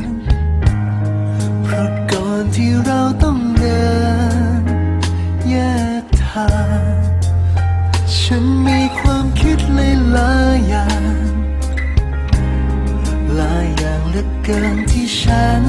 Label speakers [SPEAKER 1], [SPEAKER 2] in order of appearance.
[SPEAKER 1] น ที่เราต้องเดินแยกทาง ฉันมีความคิดหลายอย่างหลายอย่างเหลือเกินที่ฉัน